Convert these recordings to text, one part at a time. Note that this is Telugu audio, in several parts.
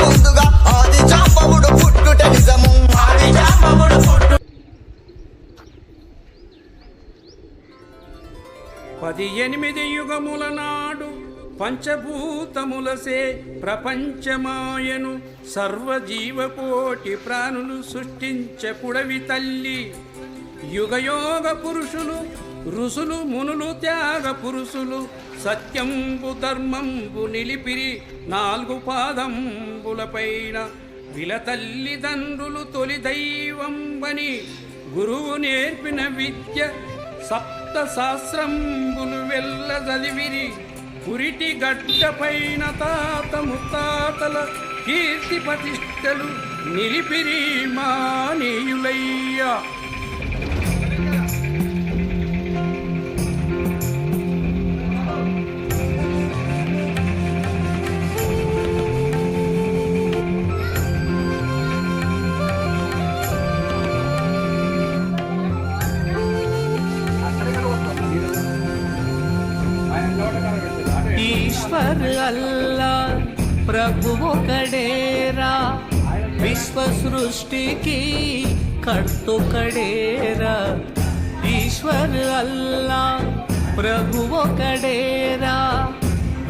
ముందుగా ఆది జాంబవుడు పుట్టుట నిజము. ఆది జాంబవుడు పుట్టు పది ఎనిమిది యుగముల నాడు పంచభూతములసే ప్రపంచమాయను సర్వజీవకోటి ప్రాణులు సృష్టించ పుడవి తల్లి. యుగయోగ పురుషులు ఋషులు మునులు త్యాగ పురుషులు సత్యంబు ధర్మంబు నిలిపిరి నాలుగు పాదంబులపైన విల తల్లిదండ్రులు తొలి దైవంబని గురువు నేర్పిన విద్య సప్త శాస్త్రంబులు వెళ్ళ చదివిరి. పురిటి గడ్డపైన తాత ముత్తాతల కీర్తి ప్రతిష్టలు నిలిపిరి మానీయులయ్యా. ಸೃಷ್ಟಿಕಿ ಕಟ್ಟು ಕಡೇರ ಈಶ್ವರ ಅಲ್ಲ ಪ್ರಭುವ ಕಡೇರ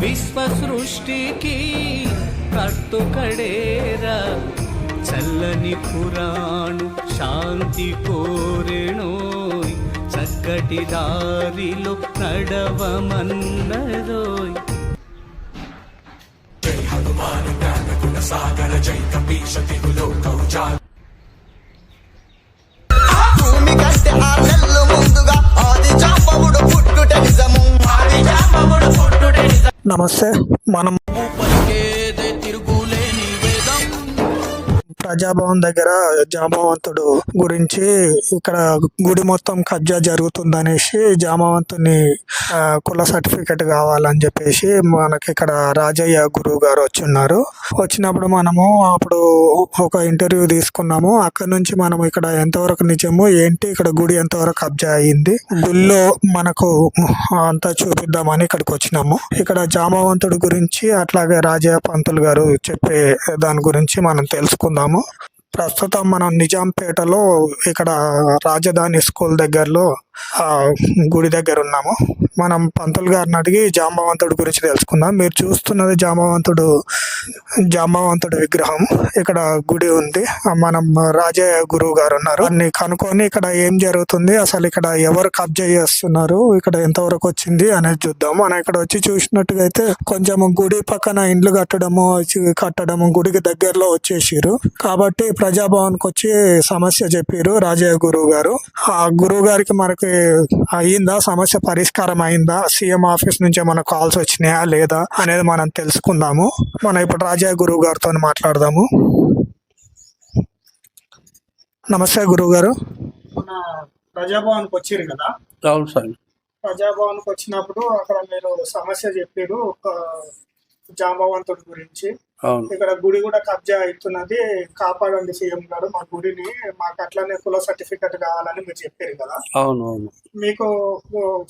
ವಿಶ್ವ ಸೃಷ್ಟಿಕಿ ಕಟ್ಟು ಕಡೇರ చల్లని పురాణు శాంతి కోరెను చక్కటి దారిలో నడవమన్నరోయ్ భూమి కంటే ఆరు నెలలు ముందుగా ఆది జాంబవుడు పుట్టుట నిజము. ఆది జాంబవుడు పుట్టుట నిజము నమస్తే మనం ప్రజాభవన్ దగ్గర జామవంతుడు గురించి ఇక్కడ గుడి మొత్తం కబ్జా జరుగుతుందనేసి జామవంతుని కుల సర్టిఫికెట్ కావాలని చెప్పేసి మనకి ఇక్కడ రాజయ్య గురువు గారు వచ్చిన్నారు. వచ్చినప్పుడు మనము అప్పుడు ఒక ఇంటర్వ్యూ తీసుకున్నాము. అక్కడ నుంచి మనం ఇక్కడ ఎంతవరకు నిజము ఏంటి ఇక్కడ గుడి ఎంతవరకు కబ్జా అయింది గుళ్ళో మనకు అంతా చూపిద్దామని ఇక్కడికి వచ్చినాము. ఇక్కడ జామవంతుడి గురించి అట్లాగే రాజయ్య పంతులు గారు చెప్పే దాని గురించి మనం తెలుసుకుందాము. ప్రస్తుతం మనం నిజాంపేటలో ఇక్కడ రాజధాని స్కూల్ దగ్గరలో గుడి దగ్గర ఉన్నాము. మనం పంతులు గారిని అడిగి జాంబవంతుడి గురించి తెలుసుకుందాం. మీరు చూస్తున్నది జాంబవంతుడు జాంబవంతుడి విగ్రహం. ఇక్కడ గుడి ఉంది. మనం రాజయ్య గురువు గారు ఉన్నారు. అన్ని కనుక్కొని ఇక్కడ ఏం జరుగుతుంది? అసలు ఇక్కడ ఎవరు కబ్జా చేస్తున్నారు? ఇక్కడ ఎంతవరకు వచ్చింది అనేది చూద్దాం. మనం ఇక్కడ వచ్చి చూసినట్టుగా అయితే కొంచెం గుడి పక్కన ఇండ్లు కట్టడము కట్టడము గుడికి దగ్గరలో వచ్చేసారు కాబట్టి ప్రజాభవన్కి వచ్చి సమస్య చెప్పారు రాజయ్య గురువు గారు. ఆ గురువు గారికి మనకి అయిందా? సమస్య పరిష్కారం అయిందా సీఎం ఆఫీస్ నుంచి మనకు కాల్స్ వచ్చినాయా? లేదా? అనేది మనం తెలుసుకుందాము. మనం ఇప్పుడు రాజయ్య గురువు గారితో మాట్లాడదాము. నమస్తే గురువు గారు మన ప్రజాభవన్కి వచ్చారు కదా? అవును సార్. ప్రజాభవన్కి వచ్చినప్పుడు అక్కడ మీరు సమస్య చెప్పారు. ఒక జాంబవంతుడి గురించి. అవును. ఇక్కడ గుడి కూడా కబ్జా అవుతున్నది. కాపాడండి సీఎం గారు. మా గుడిని మాకు అట్లానే కుల సర్టిఫికెట్ కావాలని మీరు చెప్పారు కదా. అవును అవును. మీకు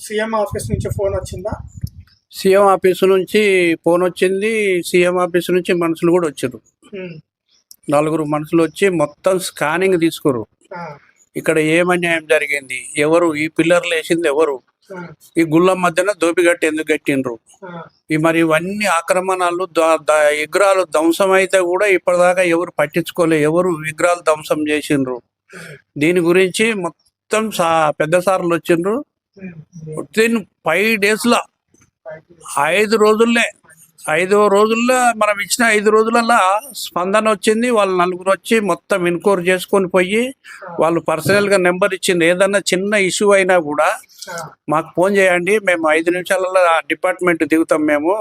సీఎం ఆఫీస్ నుంచి ఫోన్ వచ్చిందా? సీఎం ఆఫీసు నుంచి ఫోన్ వచ్చింది. సీఎం ఆఫీసు నుంచి మనుషులు కూడా వచ్చారు. నలుగురు మనుషులు వచ్చి మొత్తం స్కానింగ్ తీసుకురు ఇక్కడ ఏం అన్యాయం జరిగింది? ఎవరు? ఈ పిల్లర్లు వేసింది ఎవరు? ఈ గుళ్ళ మధ్యన దోపిగట్టి ఎందుకు కట్టిండ్రు ఈ మరి ఇవన్నీ ఆక్రమణలు విగ్రహాలు ధ్వంసం అయితే కూడా ఇప్పటిదాకా ఎవరు పట్టించుకోలే ఎవరు విగ్రహాలు ధ్వంసం చేసిండ్రు? దీని గురించి మొత్తం సా పెద్ద సార్లు వచ్చిండ్రు. ఫైవ్ డేస్లో ఉమ్, ఐదు రోజుల్లే ఐదు రోజుల్లో మనం ఇచ్చిన ఐదు రోజులలో స్పందన వచ్చింది. వాళ్ళు నలుగురు వచ్చి మొత్తం ఇన్క్వైరీ చేసుకొని పోయి వాళ్ళు పర్సనల్గా నెంబర్ ఇచ్చింది. ఏదన్నా చిన్న ఇష్యూ అయినా కూడా మాకు ఫోన్ చేయండి. మేము ఐదు నిమిషాలలో డిపార్ట్మెంట్ దిగుతాం మేము.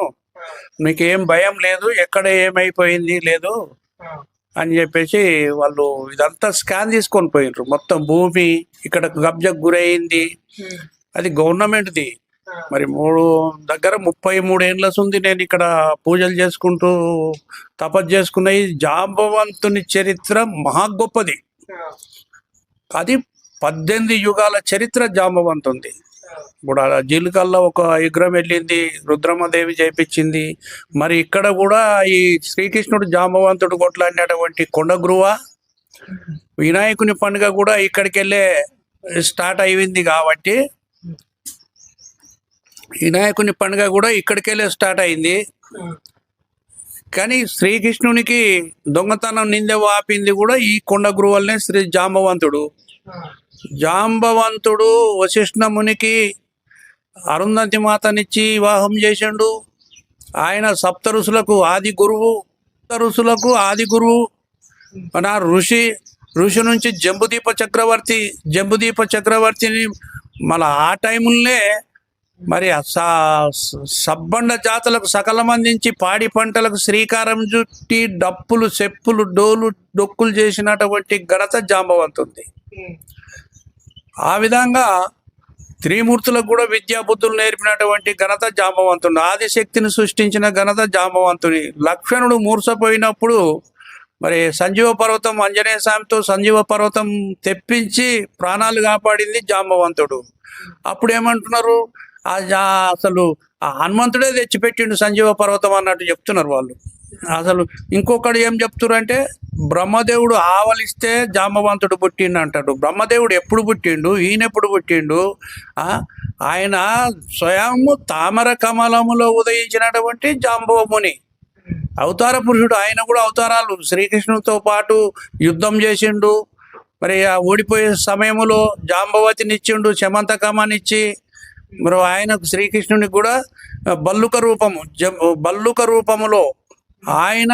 మీకు ఏం భయం లేదు. ఎక్కడ ఏమైపోయింది లేదు అని చెప్పేసి వాళ్ళు ఇదంతా స్కాన్ తీసుకొని పోయినరు మొత్తం భూమి ఇక్కడ కబ్జకు గురైంది. ఉమ్, అది గవర్నమెంట్ది మరి మూడు దగ్గర ముప్పై మూడు ఏండ్ల ఉంది నేను ఇక్కడ పూజలు చేసుకుంటూ తపస్సు చేసుకున్న ఈ జాంబవంతుని చరిత్ర మహా గొప్పది. అది పద్దెనిమిది యుగాల చరిత్ర జాంబవంతుంది. ఇప్పుడు ఆ జీలికల్లో ఒక విగ్రహం వెళ్ళింది రుద్రమదేవి చేపించింది. మరి ఇక్కడ కూడా ఈ శ్రీకృష్ణుడు జాంబవంతుడు కొట్లాడినటువంటి కొండగ్రువ వినాయకుని పండుగ కూడా ఇక్కడికి వెళ్ళే స్టార్ట్ అయింది కాబట్టి వినాయకుని పండుగ కూడా ఇక్కడికెళ్ళే స్టార్ట్ అయింది. కానీ శ్రీకృష్ణునికి దొంగతనం నింద వాపింది కూడా ఈ కొండ గురువల్నే శ్రీ జాంబవంతుడు. జాంబవంతుడు వశిష్ఠమునికి అరుంధతి మాతనిచ్చి వివాహం చేసిండు. ఆయన సప్త ఋషులకు ఆది గురువు సప్త ఋషులకు ఆది గురువు. మన ఋషి ఋషి నుంచి జంబుదీప చక్రవర్తి జంబుదీప చక్రవర్తిని మన ఆ టైములనే మరి స- సబ్బండ జాతులకు సకలం అందించి పాడి పంటలకు శ్రీకారం చుట్టి డప్పులు చెప్పులు డోలు డొక్కులు చేసినటువంటి ఘనత జాంబవంతుంది. ఆ విధంగా త్రిమూర్తులకు కూడా విద్యాబుద్ధులు నేర్పినటువంటి ఘనత జాంబవంతుడు ఆదిశక్తిని సృష్టించిన ఘనత జాంబవంతుని లక్ష్మణుడు మూర్సపోయినప్పుడు మరి సంజీవ పర్వతం ఆంజనేయ స్వామితో సంజీవ పర్వతం తెప్పించి ప్రాణాలు కాపాడింది జాంబవంతుడు. అప్పుడు ఏమంటున్నారు? అసలు ఆ హనుమంతుడే తెచ్చిపెట్టిండు సంజీవ పర్వతం అన్నట్టు చెప్తున్నారు వాళ్ళు. అసలు ఇంకొకడు ఏం చెప్తున్నారు అంటే బ్రహ్మదేవుడు ఆవలిస్తే జాంబవంతుడు పుట్టిండు అంటాడు బ్రహ్మదేవుడు ఎప్పుడు పుట్టిండు? ఈయన ఎప్పుడు పుట్టిండు? ఆయన స్వయము తామర కమలములో ఉదయించినటువంటి జాంబవముని అవతార పురుషుడు ఆయన కూడా అవతారాలు. శ్రీకృష్ణుడితో పాటు యుద్ధం చేసిండు. మరి ఆ ఓడిపోయే సమయంలో జాంబవతిని ఇచ్చిండు శమంతకమనిచ్చి మరి ఆయనకు శ్రీకృష్ణునికి కూడా బల్లుక రూపము బల్లుక రూపములో ఆయన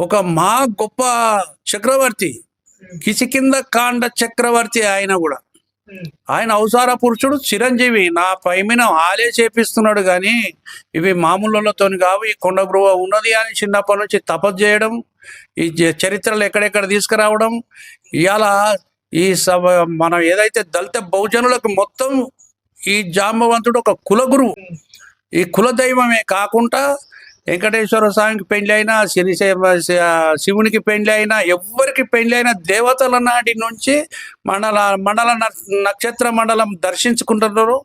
ఒక మా గొప్ప చక్రవర్తి కిసికింద కాండ చక్రవర్తి ఆయన కూడా. ఆయన అవసార పురుషుడు చిరంజీవి నా పైమిన ఆలే చేపిస్తున్నాడు కానీ ఇవి మామూలులతో కావు ఈ కొండ గృహ ఉన్నది అని చిన్నప్పటి నుంచి తపస్సు చేయడం ఈ చరిత్రలు ఎక్కడెక్కడ తీసుకురావడం ఇవాళ ఈ సభ మనం ఏదైతే దళిత బహుజనులకు మొత్తం ఈ జాంబవంతుడు ఒక కులగురువు. ఈ కుల దైవమే కాకుండా వెంకటేశ్వర స్వామికి పెళ్ళి అయినా శని శివునికి పెళ్ళి అయినా ఎవ్వరికి పెళ్ళి అయినా దేవతల నాటి నుంచి మండల మండల నక్షత్ర మండలం దర్శించుకుంటున్నారు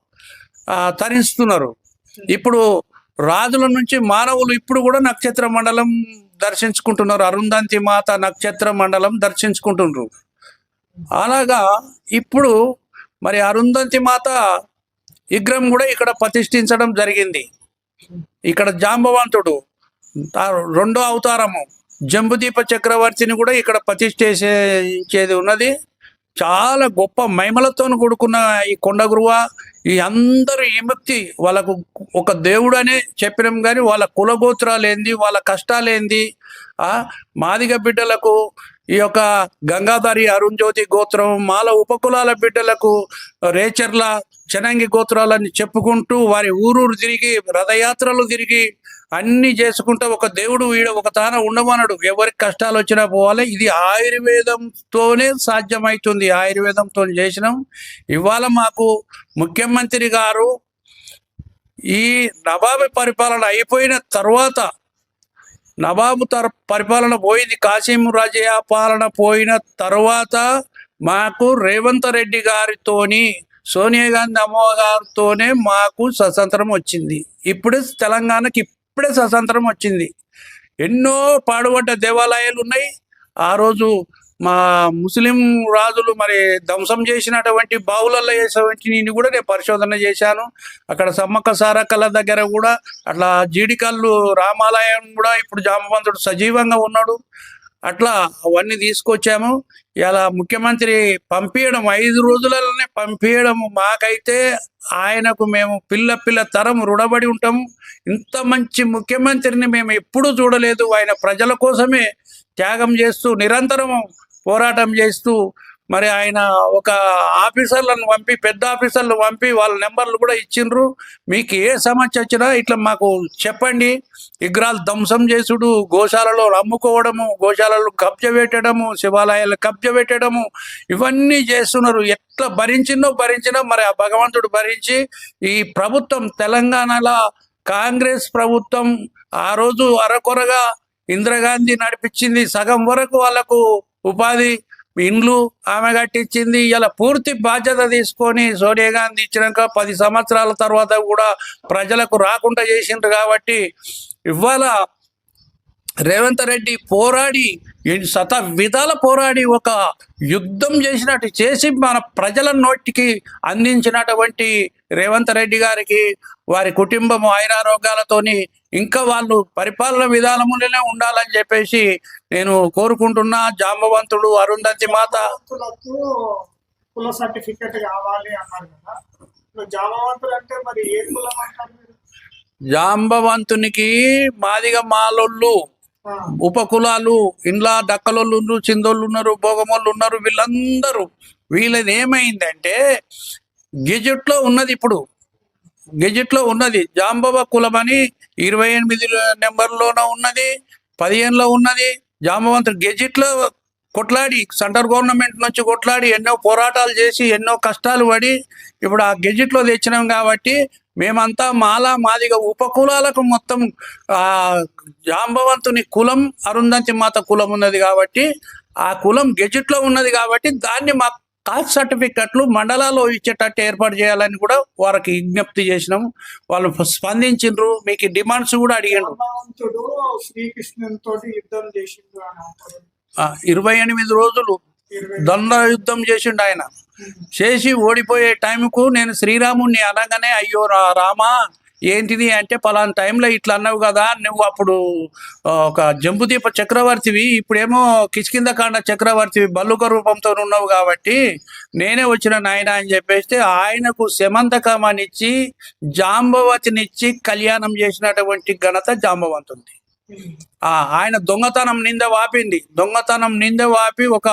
తరిస్తున్నారు ఇప్పుడు రాజుల నుంచి మానవులు ఇప్పుడు కూడా నక్షత్ర మండలం దర్శించుకుంటున్నారు. అరుంధంతి మాత నక్షత్ర మండలం దర్శించుకుంటున్నారు. అలాగా ఇప్పుడు మరి అరుంధంతి మాత విగ్రహం కూడా ఇక్కడ ప్రతిష్ఠించడం జరిగింది. ఇక్కడ జాంబవంతుడు రెండో అవతారము జంబుదీప చక్రవర్తిని కూడా ఇక్కడ ప్రతిష్ఠించేది ఉన్నది. చాలా గొప్ప మహిమలతో కూడుకున్న ఈ కొండ గురువ ఈ అందరు విముక్తి వాళ్ళకు ఒక దేవుడు అనే చెప్పినాం కానీ వాళ్ళ కులగోత్రాలు ఏంది వాళ్ళ కష్టాలు ఏంది మాదిగ బిడ్డలకు ఈ యొక్క గంగాధరి అరుణ్ జ్యోతి గోత్రం మాల ఉపకులాల బిడ్డలకు రేచర్ల చనంగి గోత్రాలని చెప్పుకుంటూ వారి ఊరూరు తిరిగి రథయాత్రలు తిరిగి అన్ని చేసుకుంటూ ఒక దేవుడు ఈడ ఒక తాన ఉండమనడు. ఎవరికి కష్టాలు వచ్చినా పోవాలి. ఇది ఆయుర్వేదంతోనే సాధ్యమవుతుంది ఆయుర్వేదంతో చేసినాం. ఇవాళ మాకు ముఖ్యమంత్రి గారు ఈ నవాబి పరిపాలన అయిపోయిన తర్వాత నవాబు తర పరిపాలన పోయింది. కాసిం రాజయ్య పాలన పోయిన తర్వాత మాకు రేవంత్ రెడ్డి గారితోని సోనియా గాంధీ అమ్మ గారితోనే మాకు స్వతంత్రం వచ్చింది. ఇప్పుడే తెలంగాణకి ఇప్పుడే స్వతంత్రం వచ్చింది. ఎన్నో పాడుబడ్డ దేవాలయాలు ఉన్నాయి ఆ రోజు మా ముస్లిం రాజులు మరి ధ్వంసం చేసినటువంటి బావులలో చేసినటువంటి నేను కూడా నేను పరిశోధన చేశాను. అక్కడ సమ్మక్క సారకల దగ్గర కూడా అట్లా జీడికల్లు రామాలయం కూడా ఇప్పుడు జామవంతుడు సజీవంగా ఉన్నాడు. అట్లా అవన్నీ తీసుకొచ్చాము. ఇలా ముఖ్యమంత్రి పంపించడం ఐదు రోజులలోనే పంపించడం మాకైతే ఆయనకు మేము పిల్ల పిల్ల తరం రుణబడి ఉంటాము. ఇంత మంచి ముఖ్యమంత్రిని మేము ఎప్పుడూ చూడలేదు. ఆయన ప్రజల కోసమే త్యాగం చేస్తూ నిరంతరం పోరాటం చేస్తూ మరి ఆయన ఒక ఆఫీసర్లను పంపి పెద్ద ఆఫీసర్లు పంపి వాళ్ళ నెంబర్లు కూడా ఇచ్చిండ్రు. మీకు ఏ సమస్య వచ్చినా ఇట్లా మాకు చెప్పండి. విగ్రహాలు ధ్వంసం చేసుడు గోశాలలో అమ్ముకోవడము గోశాలలో కబ్జ పెట్టడము శివాలయాలు కబ్జ పెట్టడము ఇవన్నీ చేస్తున్నారు. ఎట్లా భరించిందో భరించినా మరి ఆ భగవంతుడు భరించి ఈ ప్రభుత్వం తెలంగాణలో కాంగ్రెస్ ప్రభుత్వం ఆ రోజు అరకొరగా ఇందిరాగాంధీ నడిపించింది. సగం వరకు వాళ్ళకు ఉపాధి ఇండ్లు ఆమె కట్టించింది. ఇలా పూర్తి బాధ్యత తీసుకొని సోనియా గాంధీ ఇచ్చినాక పది సంవత్సరాల తర్వాత కూడా ప్రజలకు రాకుండా చేసిండ్రు కాబట్టి ఇవాళ రేవంత్ రెడ్డి పోరాడి శత విధాల పోరాడి ఒక యుద్ధం చేసినట్టు చేసి మన ప్రజల నోటికి అందించినటువంటి రేవంత్ రెడ్డి గారికి వారి కుటుంబం ఆయురారోగ్యాలతోని ఇంకా వాళ్ళు పరిపాలన విధానములోనే ఉండాలని చెప్పేసి నేను కోరుకుంటున్నా. జాంబవంతుడు అరుంధతి మాత. కుల సర్టిఫికెట్ కావాలి అన్నారు కదా. ఇప్పుడు జామవంతులు అంటే మరి ఏ కులం అంటారు మీరు? జాంబవంతునికి మాదిగ మాలోళ్ళు ఉపకులాలు ఇండ్ల డక్కలోళ్ళు ఉన్నారు చిందోళ్ళు ఉన్నారు భోగమోళ్ళు ఉన్నారు వీళ్ళందరూ. వీళ్ళది ఏమైందంటే గెజెట్లో ఉన్నది ఇప్పుడు. గెజెట్లో ఉన్నది. జాంబవ కులం అని ఇరవై ఎనిమిది నెంబర్లోనూ ఉన్నది పదిహేనులో ఉన్నది. జాంబవంతుడు గెజెట్లో కొట్లాడి సెంట్రల్ గవర్నమెంట్ నుంచి కొట్లాడి ఎన్నో పోరాటాలు చేసి ఎన్నో కష్టాలు పడి ఇప్పుడు ఆ గెజెట్లో తెచ్చినాం కాబట్టి మేమంతా మాలా మాదిగా ఉపకులాలకు మొత్తం ఆ జాంబవంతుని కులం అరుంధతి మాత కులం ఉన్నది కాబట్టి ఆ కులం గెజెట్లో ఉన్నది కాబట్టి దాన్ని మా కాస్ట్ సర్టిఫికెట్లు మండలాల్లో ఇచ్చేటట్టు ఏర్పాటు చేయాలని కూడా వారికి విజ్ఞప్తి చేసినాం. వాళ్ళు స్పందించిండ్రు. మీకు డిమాండ్స్ కూడా ఆ, ఇరవై ఎనిమిది రోజులు దండ యుద్ధం చేసిండు ఆయన. చేసి ఓడిపోయే టైంకు నేను శ్రీరాముణ్ణి అనగానే అయ్యో రా రామా ఏంటిది అంటే పలానా టైంలో ఇట్లా అన్నావు కదా నువ్వు అప్పుడు ఒక జంబుదీప చక్రవర్తివి ఇప్పుడేమో కిష్కింద కాండ చక్రవర్తివి బల్లుక రూపంతో ఉన్నావు కాబట్టి నేనే వచ్చిన నాయన అని చెప్పేస్తే ఆయనకు శమంతకమనిచ్చి జాంబవతినిచ్చి కళ్యాణం చేసినటువంటి ఘనత జాంబవంతుంది ఆ ఆయన దొంగతనం నింద వాపింది. దొంగతనం నింద వాపి ఒక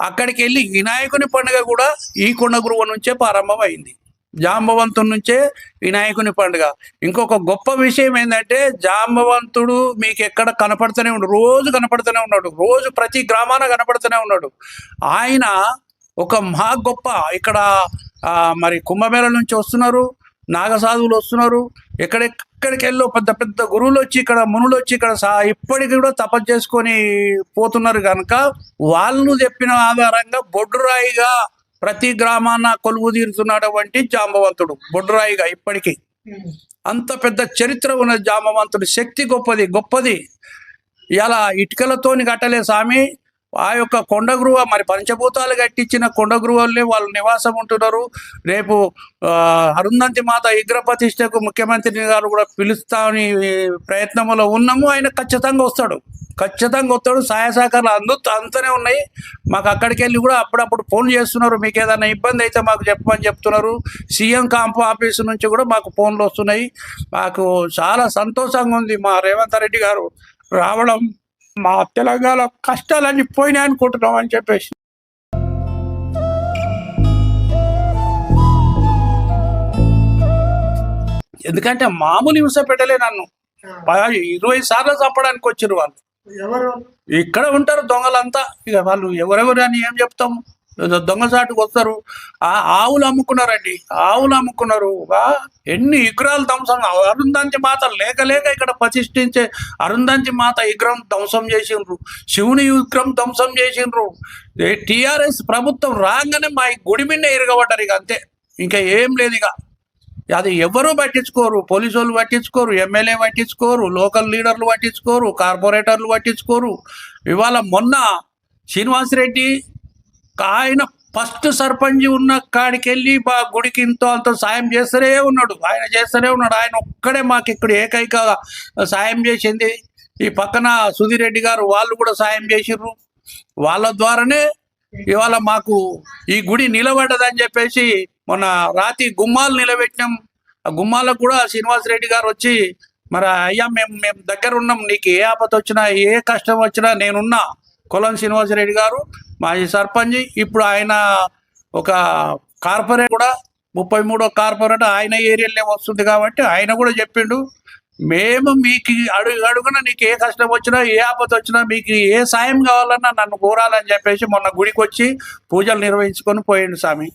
అక్కడికి వెళ్ళి వినాయకుని పండుగ కూడా ఈ కొండ గురువు నుంచే ప్రారంభమైంది. జాంబవంతుడి నుంచే వినాయకుని పండుగ. ఇంకొక గొప్ప విషయం ఏంటంటే జాంబవంతుడు మీకు ఎక్కడ కనపడుతూనే ఉన్నాడు రోజు కనపడుతూనే ఉన్నాడు. రోజు ప్రతి గ్రామాన కనపడుతూనే ఉన్నాడు. ఆయన ఒక మహా గొప్ప ఇక్కడ ఆ, మరి కుంభమేళ నుంచి వస్తున్నారు నాగసాధువులు వస్తున్నారు. ఎక్కడెక్కడికి వెళ్ళో పెద్ద పెద్ద గురువులు వచ్చి ఇక్కడ మునులు వచ్చి ఇక్కడ సా ఇప్పటికి కూడా తపస్సు చేసుకొని పోతున్నారు కనుక వాళ్ళు చెప్పిన ఆధారంగా బొడ్డురాయిగా ప్రతి గ్రామాన కొలువు తీరుతున్నటువంటి జాంబవంతుడు బొడ్రాయిగా ఇప్పటికీ. అంత పెద్ద చరిత్ర ఉన్న జాంబవంతుడు శక్తి గొప్పది గొప్పది. ఇలా ఇటుకలతోని కట్టలే స్వామి ఆ యొక్క కొండగృహ మరి పంచభూతాలు కట్టించిన కొండగృహల్ని వాళ్ళు నివాసం ఉంటున్నారు. రేపు అరుంధంతి మాత విగ్రహ ప్రతిష్టకు ముఖ్యమంత్రి గారు కూడా పిలుస్తామని ప్రయత్నంలో ఉన్నాము. ఆయన ఖచ్చితంగా వస్తాడు. ఖచ్చితంగా వస్తాడు. సహాయ సహకారాలు అందు అంతనే ఉన్నాయి. మాకు అక్కడికి వెళ్ళి కూడా అప్పుడప్పుడు ఫోన్ చేస్తున్నారు. మీకు ఏదైనా ఇబ్బంది అయితే మాకు చెప్పమని చెప్తున్నారు. సీఎం కాంపు ఆఫీస్ నుంచి కూడా మాకు ఫోన్లు వస్తున్నాయి. మాకు చాలా సంతోషంగా ఉంది మా రేవంత్ రెడ్డి గారు. రావడం మా తెలంగాణ కష్టాలన్నీ పోయినాయి అనుకుంటున్నాం అని చెప్పేసి. ఎందుకంటే మామూలు హింస పెట్టలే నన్ను. ఇరవై సార్లు చంపడానికి వచ్చారు వాళ్ళు. ఎవరు? ఇక్కడ ఉంటారు దొంగలంతా. ఇక వాళ్ళు ఎవరెవరు అని ఏం చెప్తాము? ఏదో దొంగసాటుకు వస్తారు. ఆ ఆవులు అమ్ముకున్నారండి. ఆవులు అమ్ముకున్నారు. ఎన్ని విగ్రహాలు ధ్వంసం. అరుంధంతి మాత లేక లేక ఇక్కడ ప్రతిష్ఠించే అరుంధంతి మాత విగ్రహం ధ్వంసం చేసిండ్రు. శివుని విగ్రహం ధ్వంసం చేసిండ్రు. టిఆర్ఎస్ ప్రభుత్వం రాగానే మా గుడి మీద ఇరగబడ్డారు ఇక అంతే. ఇంకా ఏం లేదు ఇక. అది ఎవరు పట్టించుకోరు? పోలీసు వాళ్ళు పట్టించుకోరు ఎమ్మెల్యే పట్టించుకోరు లోకల్ లీడర్లు పట్టించుకోరు కార్పొరేటర్లు పట్టించుకోరు. ఇవాళ మొన్న శ్రీనివాసరెడ్డి ఆయన ఫస్ట్ సర్పంచ్ ఉన్న కాడికి వెళ్ళి మా గుడికి ఇంతో అంత సాయం చేస్తూనే ఉన్నాడు. ఆయన చేస్తూనే ఉన్నాడు. ఆయన ఒక్కడే మాకు ఇక్కడ ఏకైక సాయం చేసింది. ఈ పక్కన సుధీరెడ్డి గారు వాళ్ళు కూడా సాయం చేసిర్రు. వాళ్ళ ద్వారానే ఇవాళ మాకు ఈ గుడి నిలబడ్డదని చెప్పేసి మొన్న రాతి గుమ్మాలు నిలబెట్టినాం. ఆ గుమ్మాలకు కూడా శ్రీనివాస్ రెడ్డి గారు వచ్చి మరి అయ్యా మేము మేము దగ్గర ఉన్నాం. నీకు ఏ ఆపత వచ్చినా ఏ కష్టం వచ్చినా నేనున్నా. కొలం శ్రీనివాసరెడ్డి గారు మాజీ సర్పంచ్ ఇప్పుడు ఆయన ఒక కార్పొరేట్ కూడా ముప్పై మూడో కార్పొరేట్ ఆయన ఏరియాలోనే వస్తుంది కాబట్టి ఆయన కూడా చెప్పిండు. మేము మీకు అడుగు అడుగున నీకు ఏ కష్టం వచ్చినా ఏ ఆపద వచ్చినా మీకు ఏ సాయం కావాలన్నా నన్ను కోరాలని చెప్పేసి మొన్న గుడికి వచ్చి పూజలు నిర్వహించుకొని పోయిండు స్వామి.